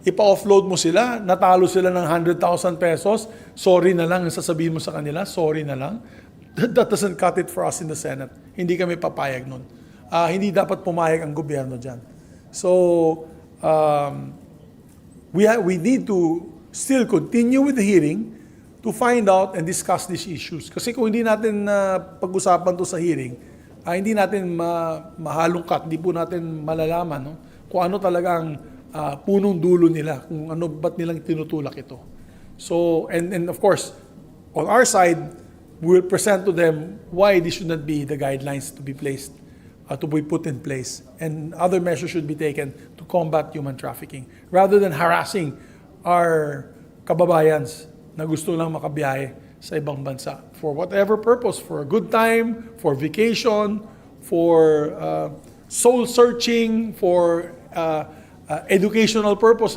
ipa-offload mo sila, natalo sila ng 100,000 pesos, sorry na lang ang sasabihin mo sa kanila, sorry na lang. That doesn't cut it for us in the Senate. Hindi kami papayag nun. Ah, hindi dapat pumayag ang gobyerno dyan. So, um, we, ha- we need to still continue with the hearing to find out and discuss these issues. Kasi kung hindi natin na pag-usapan to sa hearing, ah, hindi natin ma- mahalungkat, hindi po natin malalaman no? kung ano talagang ah, punong dulo nila, kung ano ba't nilang tinutulak ito. So, and, and of course, on our side, we will present to them why this should not be the guidelines to be placed uh, to be put in place. And other measures should be taken to combat human trafficking rather than harassing our kababayans na gusto lang makabiyahe sa ibang bansa for whatever purpose, for a good time, for vacation, for uh, soul searching, for uh, uh, educational purposes.